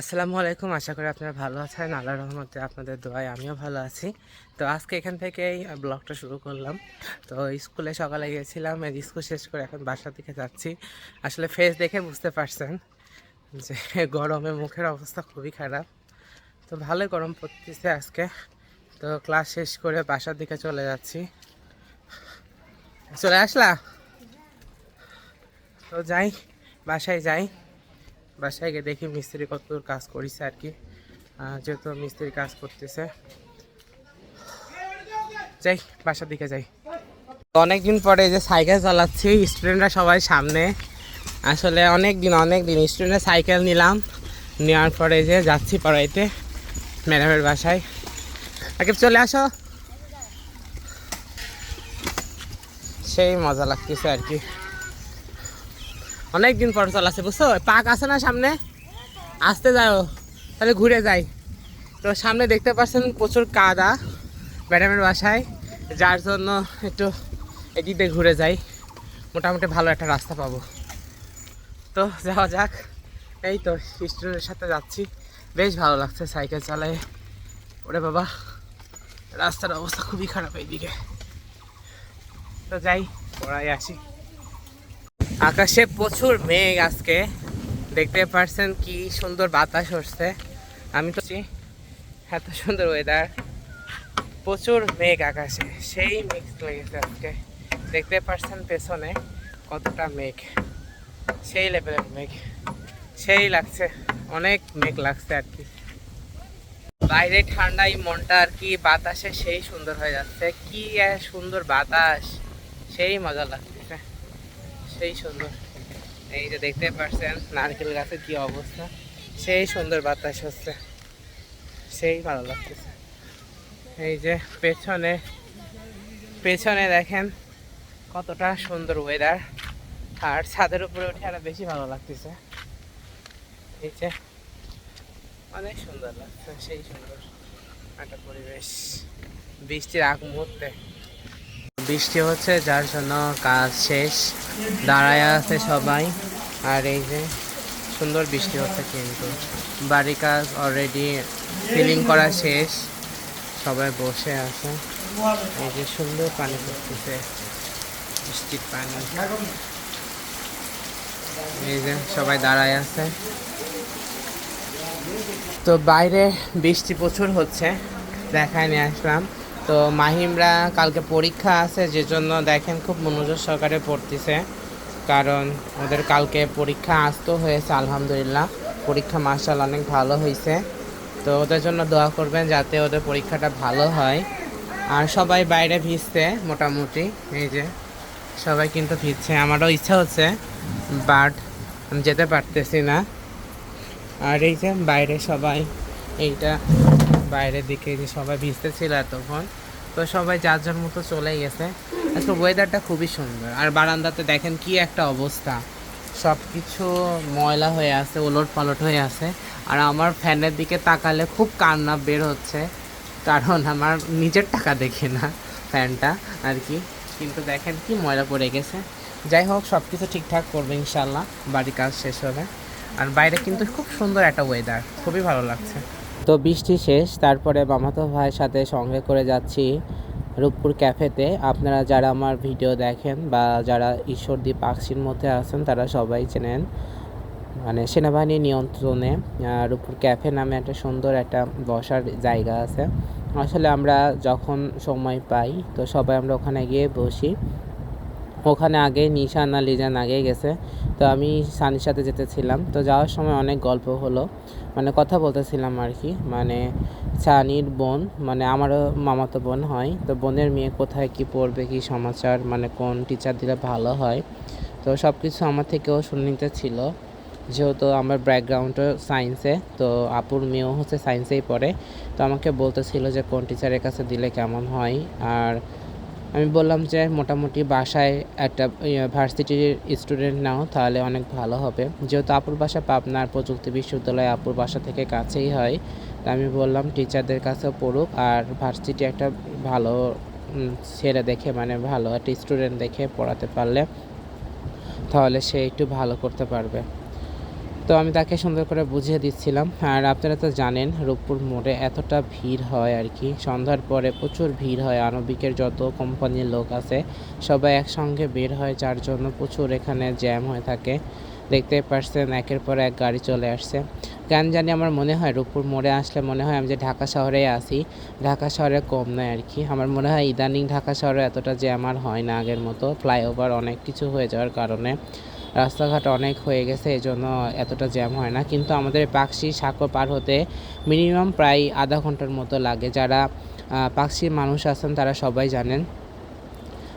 আসসালামু আলাইকুম। আশা করি আপনারা ভালো আছেন। আল্লাহ রহমতে আপনাদের দোয়ায় আমিও ভালো আছি। তো আজকে এখান থেকেই ব্লগটা শুরু করলাম। তো স্কুলে সকালে গিয়েছিলাম স্কুল শেষ করে এখন বাসা থেকে যাচ্ছি। আসলে ফেস দেখে বুঝতে পারছেন যে গরমে মুখের অবস্থা খুবই খারাপ। তো ভালোই গরম পড়তেছে আজকে। তো ক্লাস শেষ করে বাসার দিকে চলে যাচ্ছি। চলে আসলা? তো যাই, বাসায় যাই। বাসায় গিয়ে দেখি মিস্ত্রি কত কাজ করিছে আর কি। যেহেতু মিস্ত্রি কাজ করতেছে। যাই, বাসার দিকে যাই। অনেক দিন পরে যে সাইকেল চালাচ্ছি, স্টুডেন্টরা সবাই সামনে। আসলে অনেক দিন অনেক দিন স্টুডেন্টরা সাইকেল নিলাম। নেওয়ার পরে যে যাচ্ছি পড়াইতে ম্যাডামের বাসায়। আগে চলে আসো। সেই মজা লাগতেছে আর কি। অনেক দিন পর চলাচ্ছে বুঝছ? পাক আছে না সামনে? আসতে যাও তাহলে ঘুরে যাই। তো সামনে দেখতে পাচ্ছেন প্রচুর কাদা ম্যাডামের বাসায়। যার জন্য একটু এদিক দিয়ে ঘুরে যাই। মোটামুটি ভালো একটা রাস্তা পাবো। তো যাওয়া যাক। এই তো, স্টুডেন্টের সাথে যাচ্ছি। বেশ ভালো লাগছে সাইকেল চালায়। ওরে বাবা, রাস্তার অবস্থা খুবই খারাপ এইদিকে। তো যাই পড়াই আসি। আকাশে প্রচুর মেঘ আজকে। দেখতে পারছেন কি সুন্দর বাতাস হচ্ছে। আমি তো এত সুন্দর ওয়েদার প্রচুর মেঘ আকাশে, সেই মেঘ লেগেছে আজকে। দেখতে পারছেন পেছনে কতটা মেঘ। সেই লেভেলের মেঘ। সেই লাগছে, অনেক মেঘ লাগছে আর কি। বাইরে ঠান্ডাই মনটা আর কি বাতাসে সেই সুন্দর হয়ে যাচ্ছে। কি সুন্দর বাতাস, সেই মজা লাগতেছে সেই সুন্দর। এই যে দেখতে পাচ্ছেন নারকেল গাছের কি অবস্থা। সেই সুন্দর বাতাস হচ্ছে। সেই ভালো লাগতেছে। এই যে পেছনে পেছনে দেখেন কতটা সুন্দর ওয়েদার আর ছাদের উপরে উঠে আরও বেশি ভালো লাগতেছে। এই যে অনেক সুন্দর লাগছে, সেই সুন্দর একটা পরিবেশ। বৃষ্টির আগ মুহূর্তে। বৃষ্টি হচ্ছে, যার জন্য কাজ শেষ। দাঁড়ায় আছে সবাই। আর এই যে সুন্দর বৃষ্টি হচ্ছে কিন্তু। বাড়ি কাজ অলরেডি ফিলিং করা শেষ। সবাই বসে আছে। এই যে সুন্দর পানি পড়তেছে। বৃষ্টির পানি। এই যে সবাই দাঁড়ায় আছে। তো বাইরে বৃষ্টি প্রচুর হচ্ছে। দেখায় নিয়ে আসলাম। তো মাহিমরা কালকে পরীক্ষা আছে যে জন্য দেখেন খুব মনোযোগ সহকারে পড়তেছে। কারণ ওদের কালকে পরীক্ষা আসতো হয়েছে, আলহামদুলিল্লাহ। পরীক্ষা মার্শাল অনেক ভালো হয়েছে তো ওদের জন্য দোয়া করবেন যাতে ওদের পরীক্ষাটা ভালো হয়। আর সবাই বাইরে ভিজছে মোটামুটি, এই যে সবাই কিন্তু ভিজছে। আমারও ইচ্ছা হচ্ছে, বাট আমি যেতে পারতেছি না। আর এই যে বাইরে সবাই, এইটা বাইরের দিকে যে সবাই ভিজতে ছিল এতক্ষণ, তো সবাই যার যার মতো চলে গেছে। আজকে ওয়েদারটা খুবই সুন্দর। আর বারান্দাতে দেখেন কি একটা অবস্থা। সব কিছু ময়লা হয়ে আছে ওলট পালট হয়ে আছে। আর আমার ফ্যানের দিকে তাকালে খুব কান্না বের হচ্ছে, কারণ আমার নিজের টাকা দেখে না ফ্যানটা আর কি। কিন্তু দেখেন কি ময়লা পড়ে গেছে। যাই হোক সব কিছু ঠিকঠাক করবে ইনশাল্লাহ বাড়ি কাজ শেষ হবে। আর বাইরে কিন্তু খুব সুন্দর একটা ওয়েদার খুবই ভালো লাগছে। তো বৃষ্টি শেষ, তারপরে মামাতো ভাইয়ের সাথে সঙ্গে করে যাচ্ছি রূপপুর ক্যাফেতে। আপনারা যারা আমার ভিডিও দেখেন বা যারা ঈশ্বরদী পাকশির মধ্যে আছেন, তারা সবাই চেনেন। মানে সেনাবাহিনীর নিয়ন্ত্রণে রূপপুর ক্যাফে নামে একটা সুন্দর একটা বসার জায়গা আছে। আসলে আমরা যখন সময় পাই, তো সবাই আমরা ওখানে গিয়ে বসি। ওখানে আগে নিশান আর লিজান আগে গেছে। তো আমি সানির সাথে যেতেছিলাম তো যাওয়ার সময় অনেক গল্প হলো। মানে কথা বলতেছিলাম আর কি। মানে সানির বোন মানে আমারও মামাতো বোন হয়। তো বোনের মেয়ে কোথায়, কি পড়বে, কি সমাচার মানে কোন টিচার দিলে ভালো হয়। তো সব কিছু আমার থেকেও শুনে নিতে ছিল। যেহেতু আমার ব্যাকগ্রাউন্ডও সায়েন্সে তো আপুর মেয়েও হচ্ছে সায়েন্সেই পড়ে। তো আমাকে বলতেছিল যে কোন টিচারের কাছে দিলে কেমন হয়। আর আমি বললাম যে মোটামুটি বাসায় একটা ভার্সিটির স্টুডেন্ট নাও, তাহলে অনেক ভালো হবে। যেহেতু আপুর বাসা পাবনার প্রযুক্তি বিশ্ববিদ্যালয় আপুর বাসা থেকে কাছেই হয়, তা আমি বললাম টিচারদের কাছেও পড়ুক আর ভার্সিটি একটা ভালো ছেলে দেখে মানে ভালো একটা স্টুডেন্ট দেখে পড়াতে পারলে, তাহলে সে একটু ভালো করতে পারবে। তো আমি তাকে সুন্দর করে বুঝিয়ে দিচ্ছিলাম। আর আপনারা তো জানেন, রূপপুর মোড়ে এতটা ভিড় হয় আর কি। সন্ধ্যার পরে প্রচুর ভিড় হয়, আণবিকের যত কোম্পানির লোক আছে, সবাই একসঙ্গে বের হয়, যার জন্য প্রচুর এখানে জ্যাম হয়ে থাকে। দেখতে পারছেন, একের পর এক গাড়ি চলে আসছে। কেন জানি আমার মনে হয়, রূপপুর মোড়ে আসলে মনে হয় আমি যে ঢাকা শহরে আসি ঢাকা শহরে কম নয় আর কি। আমার মনে হয় ইদানিং ঢাকা শহরে এতটা জ্যাম আর হয় না আগের মতো। ফ্লাইওভার অনেক কিছু হয়ে যাওয়ার কারণে। রাস্তাঘাট অনেক হয়ে গেছে এই জন্য এতটা জ্যাম হয় না। কিন্তু আমাদের পাকশি সাঁকো পার হতে মিনিমাম প্রায় আধা ঘণ্টার মতো লাগে। যারা পাকশির মানুষ আছেন তারা সবাই জানেন।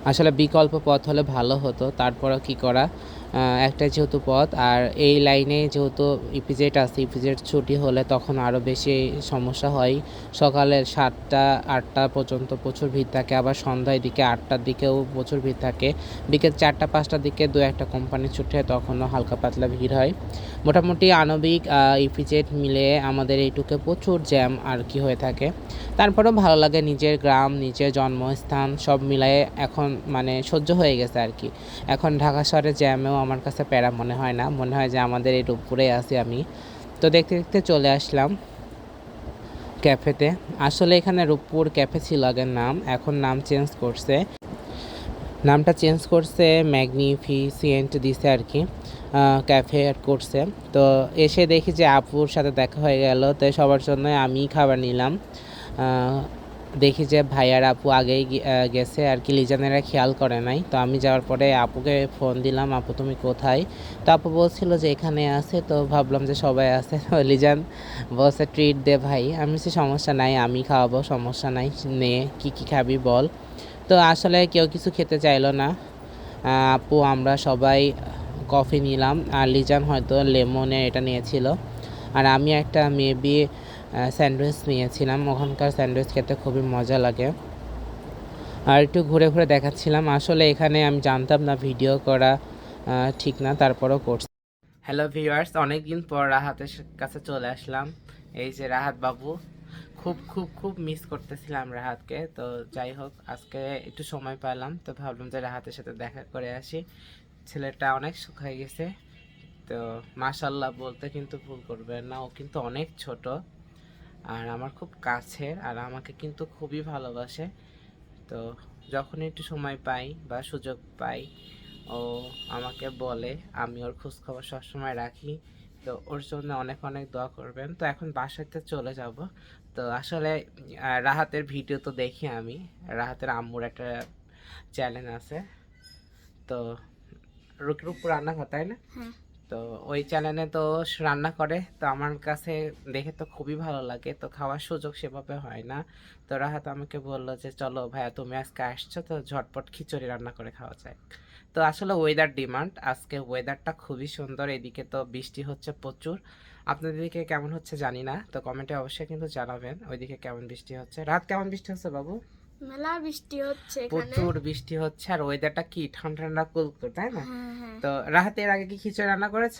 আসলে বিকল্প পথ হলে ভালো হতো, তারপরও কি করা? একটা যেহেতু পথ, আর এই লাইনে যেহেতু ইপিজেড আছে, ইপিজেড ছুটি হলে তখন আরও বেশি সমস্যা হয়। সকালে সাতটা, আটটা পর্যন্ত প্রচুর ভিড় থাকে, আবার সন্ধ্যায় দিকে আটটার দিকেও প্রচুর ভিড় থাকে। বিকেল চারটা, পাঁচটার দিকে দু একটা কোম্পানি ছুটে তখনও হালকা পাতলা ভিড় হয়। মোটামুটি আণবিক ইপিজেড মিলে আমাদের এইটুকে প্রচুর জ্যাম আর কি হয়ে থাকে। তারপরেও ভালো লাগে নিজের গ্রাম, নিজের জন্মস্থান, সব মিলায়ে এখন মানে সহ্য হয়ে গেছে আর কি। এখন ঢাকা শহরে জ্যামেও আমার কাছে প্যারা মনে হয় না। মনে হয় যে আমাদের এই রূপপুরে আছি আমি। তো দেখতে দেখতে চলে আসলাম ক্যাফেতে। আসলে এখানে রূপপুর ক্যাফে ছিল আগের নাম, এখন নাম চেঞ্জ করছে। নামটা চেঞ্জ করছে ম্যাগনিফিসিয়েন্ট দিছে আর কি ক্যাফে করছে। তো এসে দেখি যে আপুর সাথে দেখা হয়ে গেল, তো সবার জন্য আমি খাবার নিলাম। দেখি যে ভাইয়ার আপু আগেই গেছে আর কি, লিজানেরা খেয়াল করে নাই। তো আমি যাওয়ার পরে আপুকে ফোন দিলাম, আপু তুমি কোথায়? তো আপু বলছিল যে এখানে আছে, তো ভাবলাম যে সবাই আছে। লিজান বলছে ট্রিট দে ভাই। আমি সে সমস্যা নাই, আমি খাওয়াবো, সমস্যা নাই। নে, কি কি খাবি বল। তো আসলে কেউ কিছু খেতে চাইলো না। আপু, আমরা সবাই কফি নিলাম। আর লিজান হয়তো লেমনে এটা নিয়েছিল। আর আমি একটা মেবি স্যান্ডউইচ নিয়েছিলাম। ওখানকার স্যান্ডউইচ খেতে খুবই মজা লাগে। আর একটু ঘুরে ঘুরে দেখাচ্ছিলাম। আসলে এখানে আমি জানতাম না ভিডিও করা ঠিক না, তারপরও করছি। হ্যালো ভিউয়ার্স অনেক দিন পর রাহাতের কাছে চলে আসলাম। এই যে রাহাত বাবু, খুব খুব খুব মিস করতেছিলাম রাহাতকে। তো যাই হোক, আজকে একটু সময় পেলাম তো ভাবলাম যে রাহাতের সাথে দেখা করে আসি। ছেলেটা অনেক সুখ হয়ে গেছে। তো মাশাল্লাহ বলতে কিন্তু ভুল করবেন না। ও কিন্তু অনেক ছোট। আর আমার খুব কাছের আর আমাকে কিন্তু খুবই ভালোবাসে। তো যখন একটু সময় পাই বা সুযোগ পাই, ও আমাকে বলে, আমি ওর খোঁজখবর সবসময় রাখি। তো ওর জন্য অনেক অনেক দোয়া করবেন। তো এখন বাসাতে চলে যাব। তো আসলে রাহাতের ভিডিও তো দেখি আমি। রাহাতের আম্মুর একটা চ্যানেল আছে। তো রুকরুকপুর রান্নাঘর, তাই না? হ্যাঁ। তো ওই চ্যানেলে তো রান্না করে, তো আমার কাছে দেখে তো খুবই ভালো লাগে, তো খাওয়ার সুযোগ সেভাবে হয় না। তো রাহাত আমাকে বলল যে, চলো ভাইয়া, তুমি আজকে আসছো, তো ঝটপট খিচুড়ি রান্না করে খাওয়া যায় তো আসলে ওয়েদার ডিমান্ড আজকে ওয়েদারটা খুবই সুন্দর, এদিকে তো বৃষ্টি হচ্ছে প্রচুর। আপনাদের দিকে কেমন হচ্ছে জানি না, তো কমেন্টে অবশ্যই কিন্তু জানাবেন, ওইদিকে কেমন বৃষ্টি হচ্ছে। রাত কেমন বৃষ্টি হচ্ছে বাবু? মেলা বৃষ্টি হচ্ছে এখানে। প্রচুর বৃষ্টি হচ্ছে আর ওয়েদারটা কি? ঠান্ডা ঠান্ডা কুল তাই না? হ্যাঁ হ্যাঁ। তো রাহাত এর আগে কি খিচুড়ি রান্না করেছ?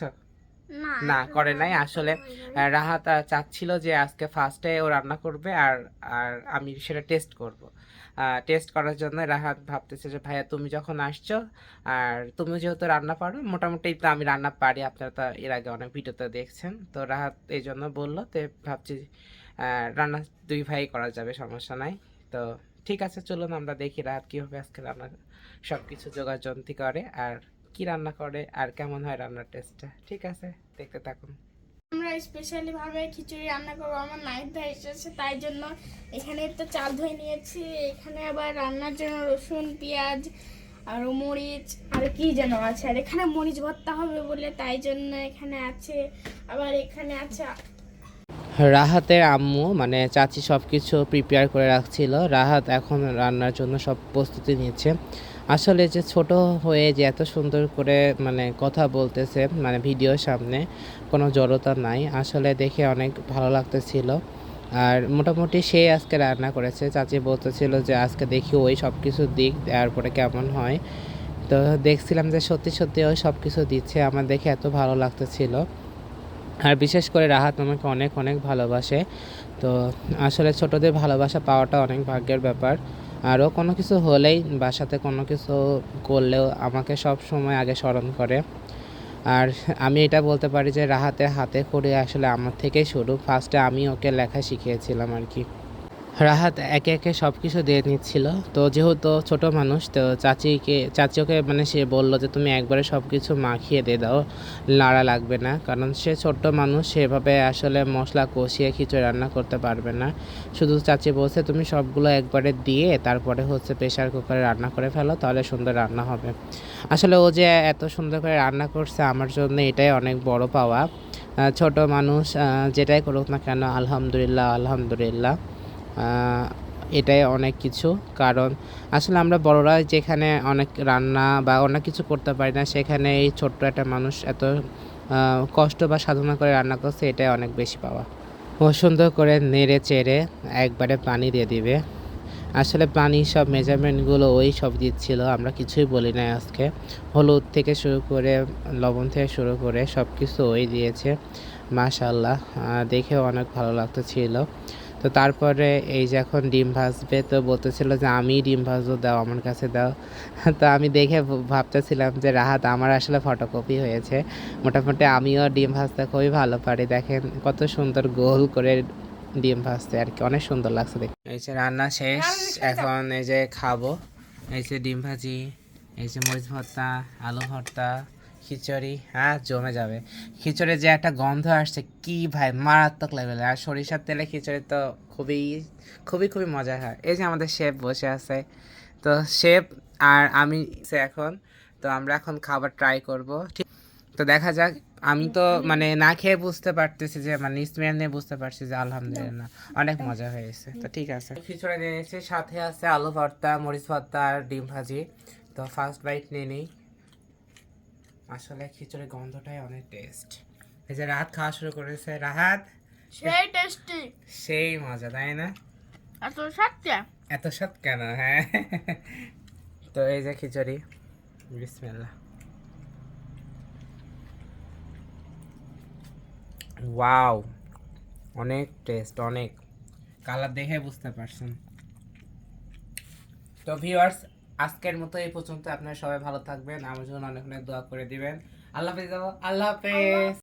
না করে নাই। আসলে। রাহাত চাচ্ছিল যে আজকে ফার্স্টে ও রান্না করবে আর আর আমি সেটা টেস্ট করব। টেস্ট করার জন্য রাহাত ভাবতেছে যে ভাইয়া তুমি যখন আসছো আর তুমি যেহেতু রান্না পারো মোটামুটি তো আমি রান্না পারি। আপনারা তো এর আগে অনেক ভিডিওতে দেখছেন। তো রাহাত এই জন্য বলল তো ভাবছি আহ, রান্না দুই ভাই করা যাবে সমস্যা নাই। তো ঠিক আছে, চলুন আমরা দেখি রাহাত কীভাবে আজকে রান্না সব কিছু যোগাযন্ত্রী করে আর কি রান্না করে আর কেমন হয় রান্নার টেস্টটা ঠিক আছে, দেখতে থাকুন। আমরা স্পেশালি ভাবে খিচুড়ি রান্না করব। আমার নাইট ভাই এসেছে, তাই জন্য এখানে তো চাল ধুয়ে নিয়েছি। এখানে আবার রান্নার জন্য রসুন, পেঁয়াজ, আর মরিচ, আর কি যেন আছে। আর এখানে মরিচ ভর্তা হবে বলে তাই জন্য এখানে আছে। আবার এখানে আছে রাহাতের আম্মু মানে চাচি সব কিছু প্রিপেয়ার করে রাখছিল। রাহাত এখন রান্নার জন্য সব প্রস্তুতি নিচ্ছে। আসলে যে ছোট হয়ে যে এত সুন্দর করে মানে কথা বলতেছে মানে ভিডিওর সামনে, কোনো জড়তা নাই। আসলে দেখে অনেক ভালো লাগতেছিল। আর মোটামুটি সে আজকে রান্না করেছে। চাচি বলতেছিল যে, আজকে দেখি ওই সব কিছু দিক, তারপরে কেমন হয়? তো দেখছিলাম যে সত্যি সত্যি ওই সব কিছু দিচ্ছে। আমার দেখে এত ভালো লাগতেছিল। আর বিশেষ করে রাহাত আমাকে অনেক অনেক ভালোবাসে। তো আসলে ছোটদের ভালোবাসা পাওয়াটা অনেক ভাগ্যের ব্যাপার। আরও কোনো কিছু হলেই বাসাতে কোনো কিছু করলেও আমাকে সব সময় আগে স্মরণ করে। আর আমি এটা বলতে পারি যে রাহাতে হাতে করে আসলে আমার থেকেই শুরু। ফার্স্টে আমি ওকে লেখা শিখিয়েছিলাম আর কি। রাহাত একে একে সব কিছু দিয়ে নিচ্ছিল। তো যেহেতু ছোট মানুষ, তো চাচিকে চাচি ওকে মানে সে বলল যে, তুমি একবারে সব কিছু মাখিয়ে দিয়ে দাও, নাড়া লাগবে না। কারণ সে ছোট্ট মানুষ সেভাবে আসলে মশলা কষিয়ে খিচুড়ি রান্না করতে পারবে না। শুধু চাচি বলছে, তুমি সবগুলো একবারে দিয়ে তারপরে হচ্ছে প্রেশার কুকারে রান্না করে ফেলো, তাহলে সুন্দর রান্না হবে। আসলে ও যে এত সুন্দর করে রান্না করছে, আমার জন্য এটাই অনেক বড় পাওয়া। ছোট মানুষ যেটাই করুক না কেন, আলহামদুলিল্লাহ আলহামদুলিল্লাহ। এটাই অনেক কিছু। কারণ আসলে আমরা বড়রা যেখানে অনেক রান্না বা অনেক কিছু করতে পারি না, সেখানে এই ছোট্ট একটা মানুষ এত কষ্ট বা সাধনা করে রান্না করছে, এটাই অনেক বেশি পাওয়া। সুন্দর করে নেড়ে চেড়ে একবারে পানি দিয়ে দিবে। আসলে পানি সব মেজারমেন্টগুলো ওই সব দিচ্ছিল, আমরা কিছুই বলি না আজকে। হলুদ থেকে শুরু করে লবণ থেকে শুরু করে সব কিছু ওই দিয়েছে। মাশাল্লাহ দেখে অনেক ভালো লাগতেছিল। তো তারপরে এই যে এখন ডিম ভাজবে তো বলতেছিল যে, আমি ডিম ভাজবো, দাও আমার কাছে দাও। তো আমি দেখে ভাবতেছিলাম যে, রাহাত, আমার আসলে ফটোকপি হয়েছে। মোটামুটি আমিও ডিম ভাজতে খুবই ভালো পারি। দেখেন কত সুন্দর গোল করে ডিম ভাজতে আর কি, অনেক সুন্দর লাগছে দেখতে। এই যে রান্না শেষ, এখন এই যে খাব। এই যে ডিম ভাজি, এই যে মরিচ ভর্তা, আলু ভর্তা খিচুড়ি হ্যাঁ জমে যাবে। খিচুড়ি যে একটা গন্ধ আসছে, কি ভাই, মারাত্মক লেভেলে আর সরিষার তেলে খিচুড়ি তো খুবই খুবই খুবই মজা হয়। এই যে আমাদের শেফ বসে আছে। তো শেফ আর আমি এখন, তো আমরা এখন খাবার ট্রাই করব। ঠিক, তো দেখা যাক। আমি তো মানে না খেয়ে বুঝতে পারতেছি যে মানে স্মেল নিয়ে বুঝতে পারছি যে, আলহামদুলিল্লাহ, অনেক মজা হয়েছে। তো ঠিক আছে। খিচুড়ি নিয়েছি, সাথে আছে আলু ভর্তা, মরিচ ভর্তা আর ডিম ভাজি। তো ফার্স্ট বাইট নিয়ে নিই। আসলে খিচুড়ির গন্ধটাই অনেক টেস্ট এই যে রাত খাওয়া শুরু করেছে। রাহাত সেই টেস্টি সেই মজা তাই না? এত সত্যি এত স্বাদ কেন? হ্যাঁ। তো এই যে খিচুড়ি। বিসমিল্লাহ। ওয়াও অনেক টেস্ট অনেক। কালার দেখে বুঝতে পারছেন। তো ভিউয়ার্স আজকের মতো এই পর্যন্ত। আপনারা সবাই ভালো থাকবেন। আমার জন্য অনেক অনেক দোয়া করে দিবেন। আল্লাহ হাফিজ, আল্লাহ হাফেজ।